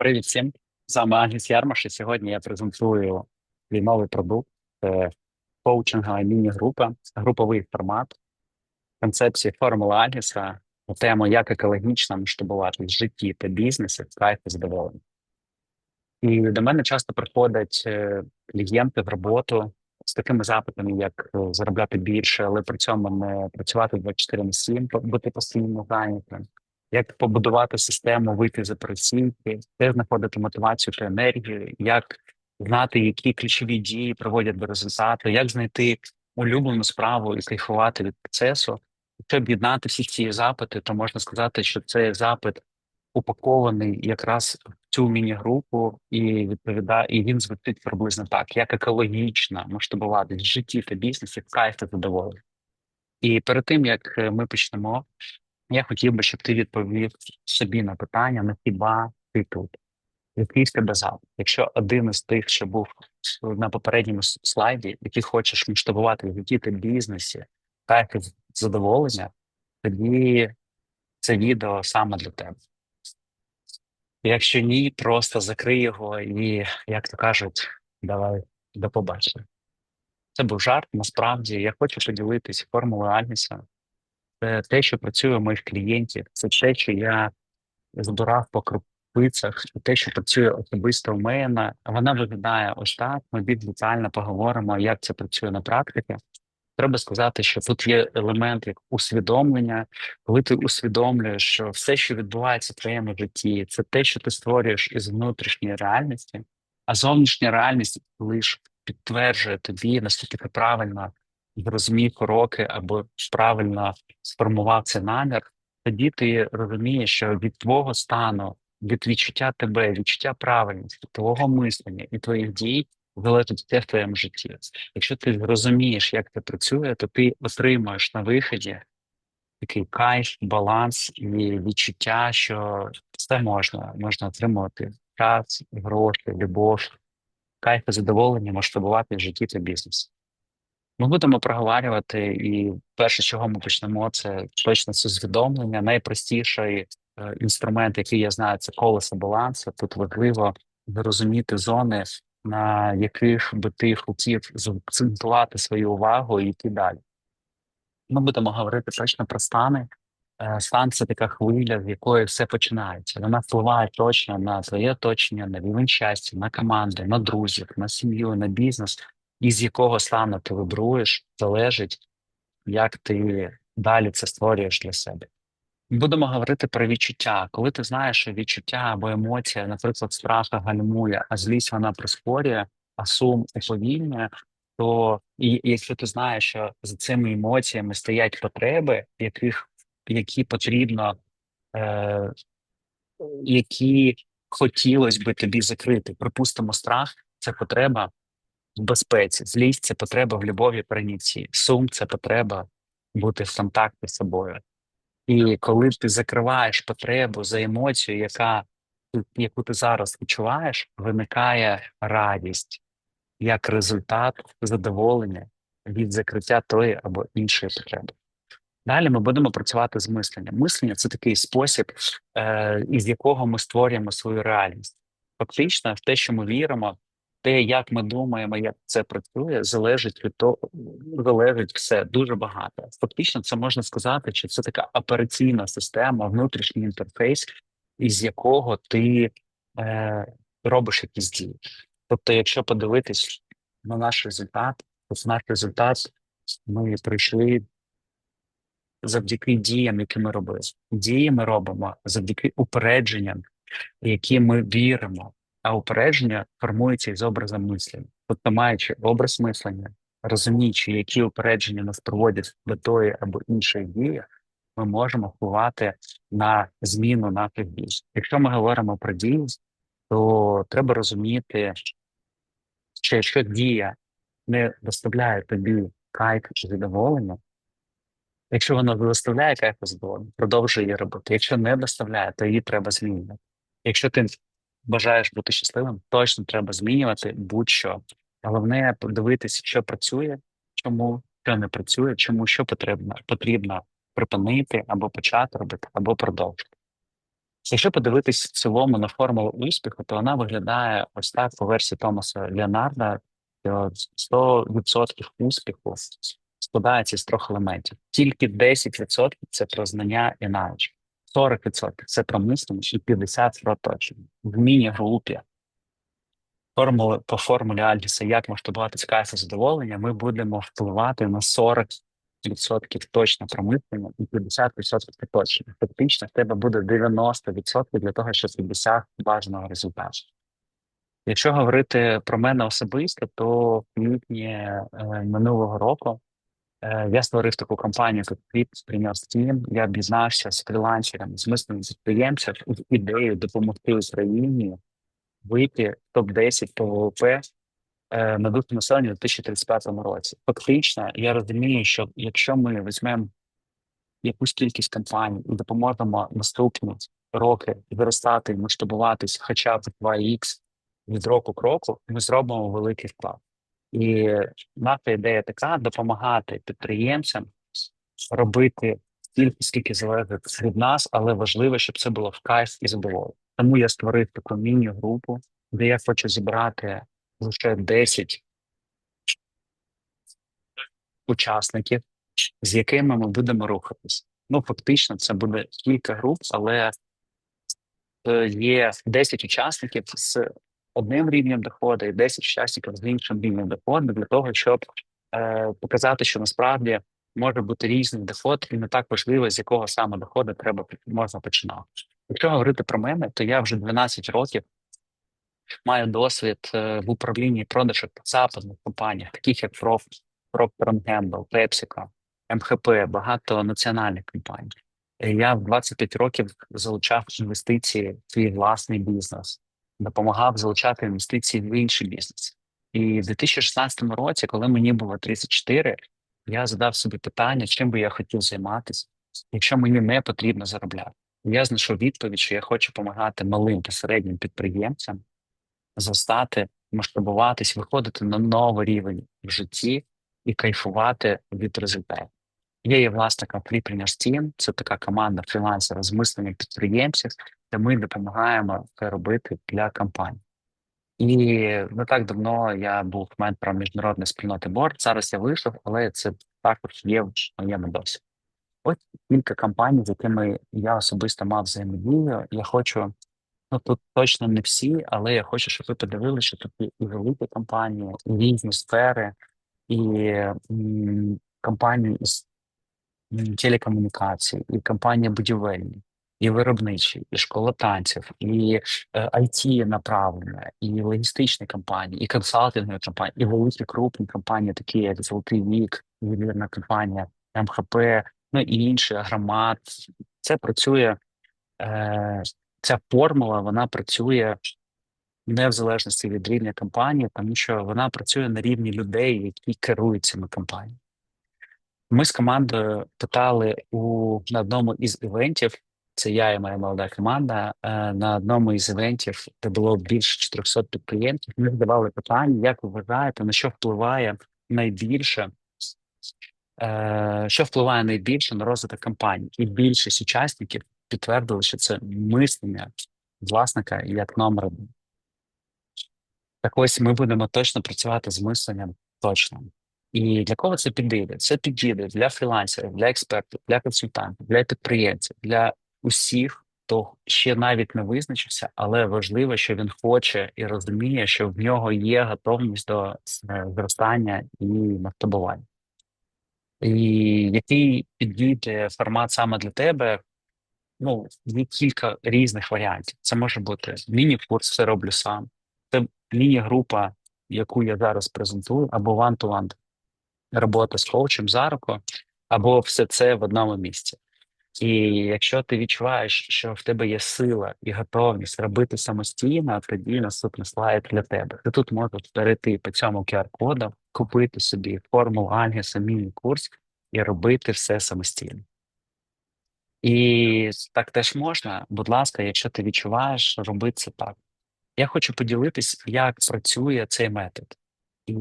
Привіт всім! З вами Агніс Ярмаш, і сьогодні я презентую свій новий продукт. Це коучингова міні-група, груповий формат, концепції формули Агніса на тему, як екологічно масштабувати в житті та бізнесі кайф і задоволення. І до мене часто приходять е, клієнти в роботу з такими запитами, як е, заробляти більше, але при цьому не працювати 24 на 7, бути постійно зайнятим як побудувати систему, вийти з операційки, де знаходити мотивацію та енергію, як знати, які ключові дії проводять до результату, як знайти улюблену справу і кайфувати від процесу. Якщо об'єднати всі ці запити, то можна сказати, що цей запит упакований якраз в цю міні-групу, і відповідає, і він звучить приблизно так: як екологічно масштабувати в житті та бізнесі, кайф та задоволення. І перед тим як е, ми почнемо, я хотів би, щоб ти відповів собі на питання, на хіба ти тут? Який в тебе запит? Якщо один із тих, що був на попередньому слайді, який хочеш масштабувати в та бізнесі, так задоволення, тоді це відео саме для тебе. Якщо ні, просто закрий його і, як то кажуть, давай до побачення. Це був жарт. Насправді я хочу поділитися формулою Альніса. Це те, що працює у моїх клієнтів, це те, що я збирав по крупицях, те, що працює особисто в мене. Вона виглядає ось так. Ми більш детально поговоримо, як це працює на практиці. Треба сказати, що тут є елемент як усвідомлення, коли ти усвідомлюєш, що все, що відбувається в твоєму житті, це те, що ти створюєш із внутрішньої реальності, а зовнішня реальність лише підтверджує тобі, наскільки ти правильно зрозумів уроки або правильно сформував цей намір, тоді ти розумієш, що від твого стану, від відчуття тебе, відчуття правильності, твого мислення і твоїх дій залежить все в твоєму житті. Якщо ти розумієш, як це працює, то ти отримаєш на виході такий кайф, баланс і відчуття, що все можна, можна отримувати час, гроші, любов, кайф і задоволення масштабувати в житті та бізнесі. Ми будемо проговорювати, і перше, чого ми почнемо, це точно усвідомлення. Найпростіший е, інструмент, який я знаю, це колесо балансу. Тут важливо зрозуміти зони, на яких би ти хотів заакцентувати свою увагу і йти далі. Ми будемо говорити точно про стани. Е, стан це така хвиля, з якої все починається. Вона впливає точно на твоє оточення, на рівень щастя, на команди, на друзів, на сім'ю, на бізнес і з якого стану ти вибруєш, залежить, як ти далі це створюєш для себе. Будемо говорити про відчуття. Коли ти знаєш, що відчуття або емоція, наприклад, страха гальмує, а злість вона прискорює, а сум уповільнює, то і якщо ти знаєш, що за цими емоціями стоять потреби, яких які потрібно, е, які хотілося би тобі закрити, припустимо, страх це потреба в безпеці. Злість це потреба в любові прийнятті. Сум це потреба бути в контакті з собою. І коли ти закриваєш потребу за емоцію, яка яку ти зараз відчуваєш, виникає радість як результат задоволення від закриття тої або іншої потреби. Далі ми будемо працювати з мисленням. Мислення це такий спосіб, е, із якого ми створюємо свою реальність. Фактично, в те, що ми віримо, те, як ми думаємо, як це працює, залежить від того, залежить все дуже багато. Фактично, це можна сказати, що це така операційна система, внутрішній інтерфейс, із якого ти е, робиш якісь дії. Тобто, якщо подивитись на наш результат, то наш результат ми прийшли завдяки діям, які ми робили. Дії ми робимо завдяки упередженням, які ми віримо а упередження формується із образом мислення. Тобто, маючи образ мислення, розуміючи, які упередження нас проводять до тої або іншої дії, ми можемо впливати на зміну наших дій. Якщо ми говоримо про дії, то треба розуміти, що якщо дія не доставляє тобі кайф чи задоволення, якщо вона доставляє кайф задоволення, продовжуй її робити. Якщо не доставляє, то її треба змінити. Якщо ти бажаєш бути щасливим, точно треба змінювати будь-що. Головне подивитися, що працює, чому що не працює, чому що потрібно потрібно припинити або почати робити, або продовжити. Якщо подивитись в цілому на формулу успіху, то вона виглядає ось так по версії Томаса Леонарда, що 100% успіху складається з трьох елементів. Тільки 10% це про знання і навички, 40% це про і 50% про. В міні-групі формули по формулі Альгіса, як масштабувати і задоволення, ми будемо впливати на 40% точно про мислення і 50% оточення. Фактично, в тебе буде 90% для того, щоб досягти бажаного результату. Якщо говорити про мене особисто, то в квітні е, минулого року я створив таку компанію, як Flip Team. Я об'єднався з фрілансерами, з мисленням підприємців з ідеєю допомогти Україні вийти в топ-10 по ВВП е, на душу населення у 2035 році. Фактично, я розумію, що якщо ми візьмемо якусь кількість компаній і допоможемо наступні роки виростати, масштабуватись хоча б 2х від року к року, ми зробимо великий вклад. І наша ідея така: допомагати підприємцям робити стільки, скільки залежить від нас, але важливо, щоб це було в кайф і задоволення. Тому я створив таку міні-групу, де я хочу зібрати лише 10 учасників, з якими ми будемо рухатись. Ну, фактично, це буде кілька груп, але е, є 10 учасників з одним рівнем доходу і 10 учасників з іншим рівнем доходу для того, щоб е, показати, що насправді може бути різний доход, і не так важливо, з якого саме доходу треба можна починати. Якщо говорити про мене, то я вже 12 років маю досвід е, в управлінні продажу западних компаніях, таких як Procter Gamble, PepsiCo, МХП, багато національних компаній. Я в 25 років залучав інвестиції в свій власний бізнес, допомагав залучати інвестиції в інший бізнес. І в 2016 році, коли мені було 34, я задав собі питання, чим би я хотів займатися, якщо мені не потрібно заробляти. Я знайшов відповідь, що я хочу допомагати малим та середнім підприємцям зростати, масштабуватись, виходити на новий рівень в житті і кайфувати від результатів. Я є власником Freepreneurs Team, це така команда фрілансера з мисленням підприємців, де ми допомагаємо це робити для компаній. І не так давно я був ментором міжнародної спільноти борт. Зараз я вийшов, але це також є в моєму досвіді. Ось кілька компаній, з якими я особисто мав взаємодію. Я хочу, ну тут точно не всі, але я хочу, щоб ви подивилися, що тут і великі компанії, і різні сфери, і компанії із телекомунікацій, і компанії будівельні, і виробничі, і школа танців, і IT направлення, і логістичні компанії, і консалтингові компанії, і великі крупні компанії, такі як Золотий Вік, ювелірна компанія МХП, ну і інші громад. Це працює, е, ця формула вона працює не в залежності від рівня компанії, тому що вона працює на рівні людей, які керують цими компаніями. Ми з командою питали у на одному із івентів. Це я і моя молода команда. Е, на одному із івентів, де було більше 400 підприємців. Ми задавали питання, як ви вважаєте, на що впливає найбільше, е, що впливає найбільше на розвиток компанії, і більшість учасників підтвердили, що це мислення власника як номер. Так ось ми будемо точно працювати з мисленням точно. І для кого це підійде? Це підійде для фрілансерів, для експертів, для консультантів, для підприємців, для усіх, хто ще навіть не визначився, але важливо, що він хоче і розуміє, що в нього є готовність до е, зростання і масштабування. І який підійде формат саме для тебе? Ну, є кілька різних варіантів. Це може бути міні-курс, все роблю сам, це міні-група, яку я зараз презентую, або one-to-one робота з коучем за руку, або все це в одному місці. І якщо ти відчуваєш, що в тебе є сила і готовність робити самостійно, тоді наступний слайд для тебе. Ти тут можеш перейти по цьому QR-коду, купити собі формулу Альгіса міні-курс і робити все самостійно. І так теж можна, будь ласка, якщо ти відчуваєш, роби це так. Я хочу поділитись, як працює цей метод. І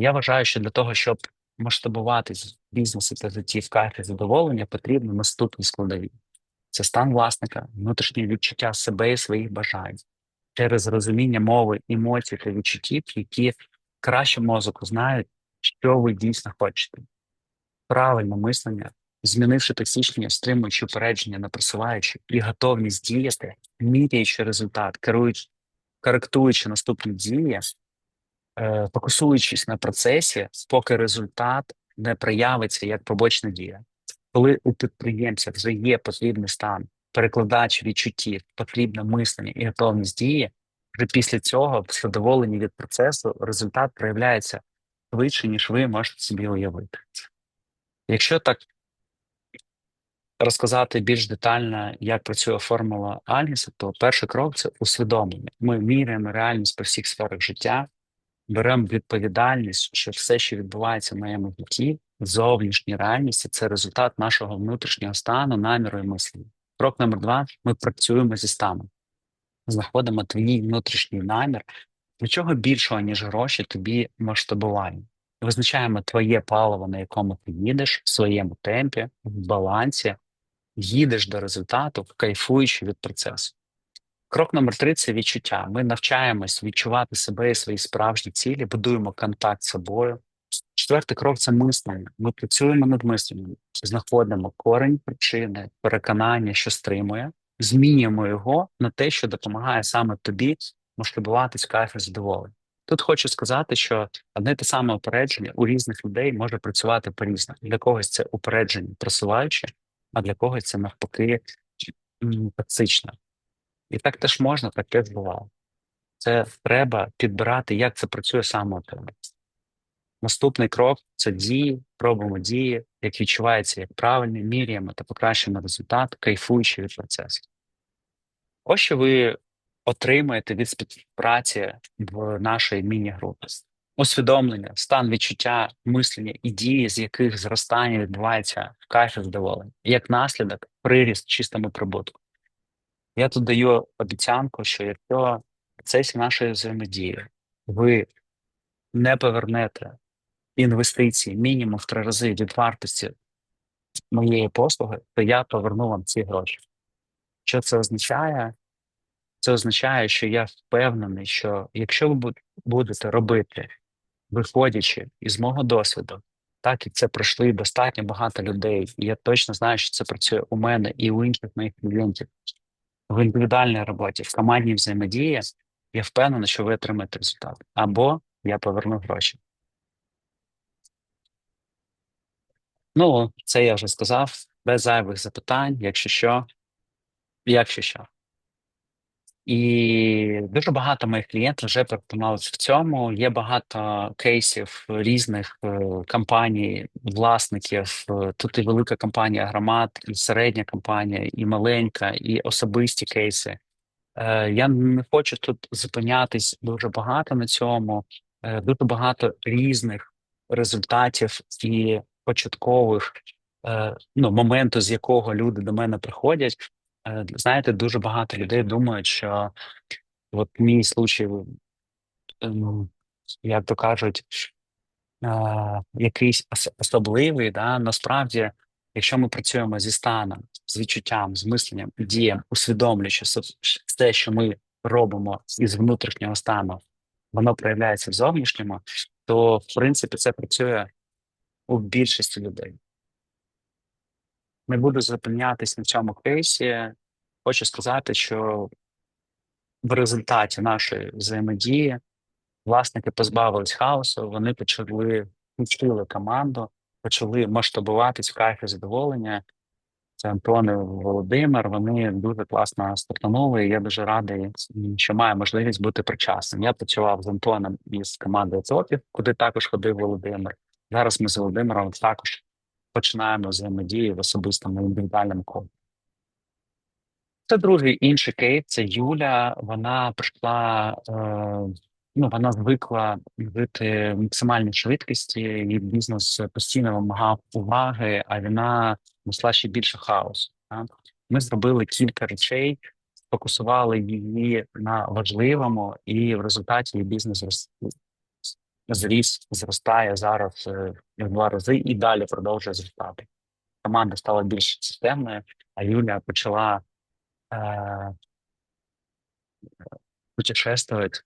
я вважаю, що для того, щоб масштабуватись в бізнесі та житті в кайфі задоволення, потрібно наступні складові. це стан власника, внутрішнє відчуття себе і своїх бажань через розуміння мови, емоцій та відчуттів, які краще мозок знають, що ви дійсно хочете. Правильне мислення, змінивши токсичні, стримуючи упередження, не просуваючи і готовність діяти, міряючи результат, керуючи, коректуючи наступні дії, фокусуючись на процесі, поки результат не проявиться як побочна дія. Коли у підприємця вже є потрібний стан, перекладач відчуттів, потрібне мислення і готовність дії, вже після цього, в задоволенні від процесу, результат проявляється швидше, ніж ви можете собі уявити. Якщо так розказати більш детально, як працює формула Альгіса, то перший крок це усвідомлення. Ми міряємо реальність по всіх сферах життя, беремо відповідальність, що все, що відбувається в моєму житті, зовнішній реальності, це результат нашого внутрішнього стану, наміру і мислення. Крок номер два: ми працюємо зі станом, знаходимо твій внутрішній намір, нічого більшого, ніж гроші, тобі масштабування. Визначаємо твоє паливо, на якому ти їдеш в своєму темпі, в балансі, їдеш до результату, кайфуючи від процесу. Крок номер три це відчуття. Ми навчаємось відчувати себе і свої справжні цілі, будуємо контакт з собою. Четвертий крок це мислення. Ми працюємо над мисленням, знаходимо корень причини, переконання, що стримує, змінюємо його на те, що допомагає саме тобі масштабуватись кайф і задоволення. Тут хочу сказати, що одне те саме упередження у різних людей може працювати по-різному. Для когось це упередження просуваюче, а для когось це навпаки токсичне. І так теж можна, так теж бувало. Це треба підбирати, як це працює саме у тебе. Наступний крок це дії, пробуємо дії, як відчувається як правильні, міряємо та покращуємо результат, кайфуючи від процесу. Ось що ви отримаєте від співпраці в нашій міні-групі. Усвідомлення, стан відчуття, мислення і дії, з яких зростання відбувається в кайфі задоволення, як наслідок, приріст чистому прибутку. Я тут даю обіцянку, що якщо в процесі нашої взаємодії ви не повернете інвестиції мінімум в три рази від вартості моєї послуги, то я поверну вам ці гроші. Що це означає? Це означає, що я впевнений, що якщо ви будете робити, виходячи із мого досвіду, так і це пройшли достатньо багато людей, і я точно знаю, що це працює у мене і у інших моїх клієнтів в індивідуальній роботі, в командній взаємодії, я впевнений, що ви отримаєте результат. Або я поверну гроші. Ну, це я вже сказав, без зайвих запитань, якщо що, якщо що. І дуже багато моїх клієнтів вже переконалися в цьому. Є багато кейсів різних е, компаній, власників. Тут і велика компанія громад, і середня компанія, і маленька, і особисті кейси. Е, Я не хочу тут зупинятись дуже багато на цьому. Е, Дуже багато різних результатів і початкових ну, моменту, з якого люди до мене приходять. Е, знаєте, дуже багато людей думають, що от мій случай, ем, як то кажуть, е, якийсь особливий, да, насправді, якщо ми працюємо зі станом, з відчуттям, з мисленням, дієм, усвідомлюючи все, що ми робимо із внутрішнього стану, воно проявляється в зовнішньому, то в принципі це працює у більшості людей. Не буду зупинятись на цьому кейсі. Хочу сказати, що в результаті нашої взаємодії власники позбавились хаосу, вони почали вчили команду, почали масштабуватись в кайфі задоволення. Це Антон і Володимир. Вони дуже класно стартанули. і Я дуже радий, що маю можливість бути причасним. Я працював з Антоном із командою ЦОПів, куди також ходив Володимир. Зараз ми з Володимиром також починаємо взаємодію в особистому індивідуальному колі. Це другий інший кейс. Це Юля. Вона прийшла, е, ну вона звикла жити в максимальній швидкості, її бізнес постійно вимагав уваги, а вона несла ще більше хаосу. Ми зробили кілька речей, фокусували її на важливому, і в результаті її бізнес зріс, зростає зараз е, в два рази і далі продовжує зростати. команда стала більш системною, а Юля почала е, путешествувати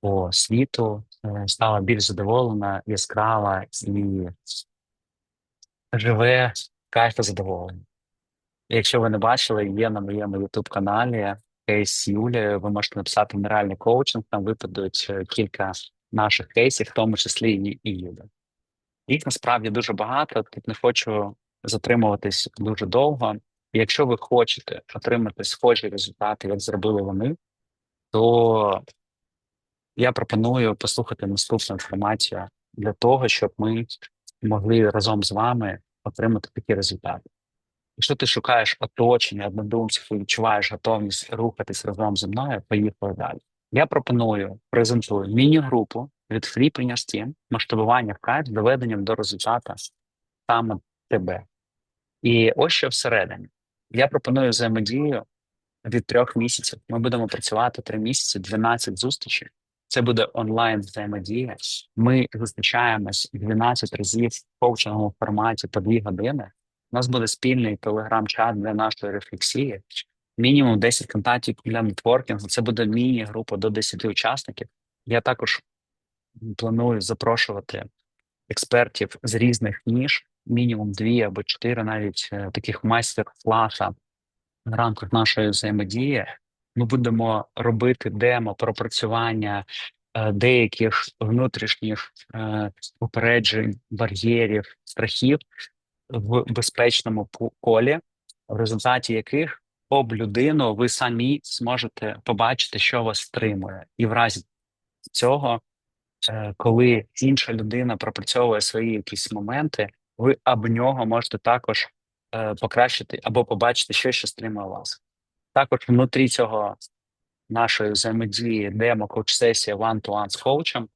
по світу, е, стала більш задоволена, яскрава і живе кайфу задоволення. Якщо ви не бачили, є на моєму youtube каналі кейс Юлі. Ви можете написати нереальний коучинг, там випадуть е, кілька наших кейсів, в тому числі і, Юля. Їх насправді дуже багато. Тут не хочу затримуватись дуже довго. Якщо ви хочете отримати схожі результати, як зробили вони, то я пропоную послухати наступну інформацію для того, щоб ми могли разом з вами отримати такі результати. Якщо ти шукаєш оточення однодумців і відчуваєш готовність рухатись разом зі мною, поїхали далі. Я пропоную презентую міні-групу від Freepreneur Team масштабування в кайф з доведенням до результату саме тебе. І ось що всередині. Я пропоную взаємодію від трьох місяців. Ми будемо працювати три місяці, 12 зустрічей. Це буде онлайн взаємодія. Ми зустрічаємось 12 разів в коучинговому форматі по дві години. У нас буде спільний телеграм-чат для нашої рефлексії. Мінімум 10 контактів для нетворкінгу. Це буде міні-група до 10 учасників. Я також планую запрошувати експертів з різних ніж, мінімум дві або чотири, навіть е, таких майстер-класа в рамках нашої взаємодії. Ми будемо робити демо пропрацювання е, деяких внутрішніх е, упереджень, бар'єрів, страхів в безпечному колі, в результаті яких об людину ви самі зможете побачити, що вас стримує, і в разі цього, е, коли інша людина пропрацьовує свої якісь моменти, ви об нього можете також е, покращити або побачити, що ще стримує вас. Також внутрі цього нашої взаємодії демо коуч-сесія one-to-one з коучем,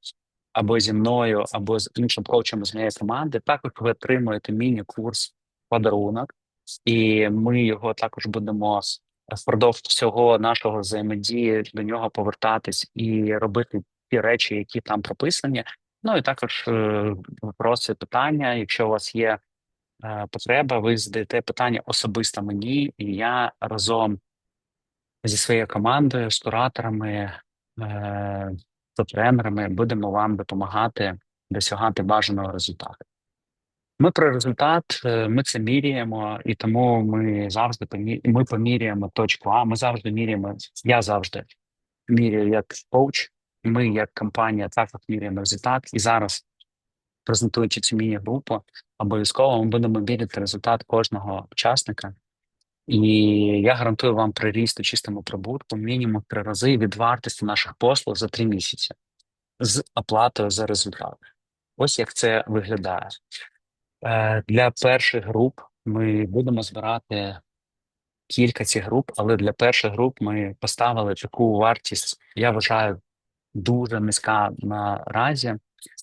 або зі мною, або з іншим коучем з моєї команди. Також ви отримуєте міні-курс подарунок, і ми його також будемо впродовж всього нашого взаємодії до нього повертатись і робити ті речі, які там прописані. Ну і також е, вопроси, питання. Якщо у вас є е, потреба, ви задаєте питання особисто мені, і я разом зі своєю командою, з кураторами е, та тренерами будемо вам допомагати досягати бажаного результату. Ми про результат, е, ми це міряємо, і тому ми завжди помі- ми поміряємо точку А. Ми завжди міряємо. Я завжди міряю як коуч. Ми, як компанія, також міряємо результат. І зараз, презентуючи цю міні-групу, обов'язково ми будемо міряти результат кожного учасника. І я гарантую вам приріст у чистому прибутку мінімум три рази від вартості наших послуг за три місяці з оплатою за результат. Ось як це виглядає. Е, Для перших груп ми будемо збирати кілька цих груп, але для перших груп ми поставили таку вартість, я вважаю, дуже низька наразі.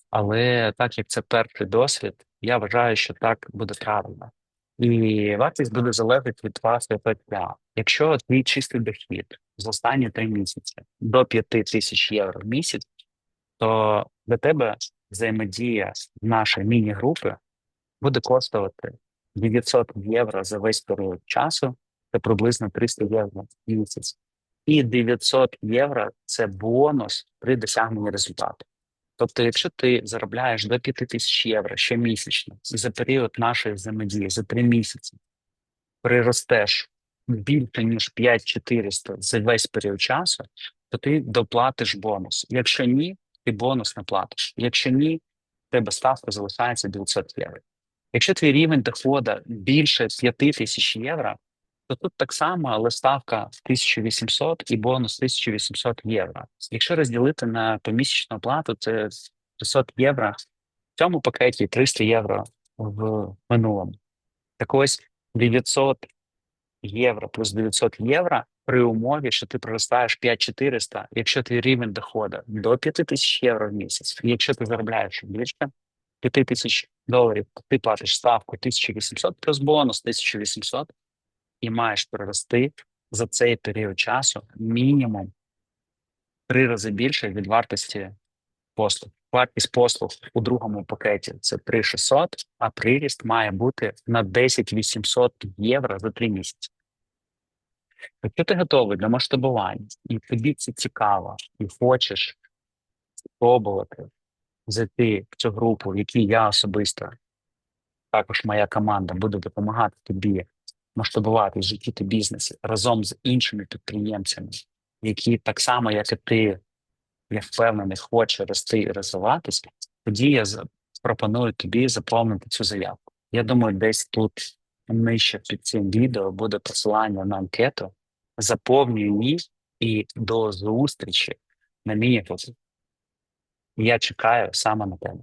Але так як це перший досвід, я вважаю, що так буде правильно. І вартість буде залежати від вашого ПТА. Якщо твій чистий дохід за останні три місяці до 5 тисяч євро в місяць, то для тебе взаємодія в нашій міні-групи буде коштувати 900 євро за весь період часу, це приблизно 300 євро в місяць. І 900 євро це бонус при досягненні результату. Тобто, якщо ти заробляєш до 5 тисяч євро щомісячно за період нашої взаємодії за 3 місяці приростеш більше ніж 5400 за весь період часу, то ти доплатиш бонус. Якщо ні, ти бонус не платиш. Якщо ні, тебе ставка залишається 900 євро. Якщо твій рівень доходу більше 5 тисяч євро, то тут так само, але ставка 1800 і бонус 1800 євро. Якщо розділити на помісячну оплату, це 600 євро в цьому пакеті і 300 євро в минулому. Так ось 900 євро плюс 900 євро при умові, що ти проростаєш 5400, якщо твій рівень доходу до 5000 євро в місяць, якщо ти заробляєш більше 5000 доларів, ти платиш ставку 1800 плюс бонус 1800 і маєш прирости за цей період часу мінімум три рази більше від вартості послуг. вартість послуг у другому пакеті це 3600, а приріст має бути на 10 800 євро за три місяці. Якщо ти готовий до масштабування, і тобі це цікаво, і хочеш спробувати зайти в цю групу, в якій я особисто, також моя команда буде допомагати тобі масштабувати в житті та бізнесі разом з іншими підприємцями, які так само, як і ти, я впевнений, хоче рости і розвиватися, тоді я пропоную тобі заповнити цю заявку. Я думаю, десь тут нижче під цим відео буде посилання на анкету. Заповнюй її і до зустрічі на міні Я чекаю саме на тебе.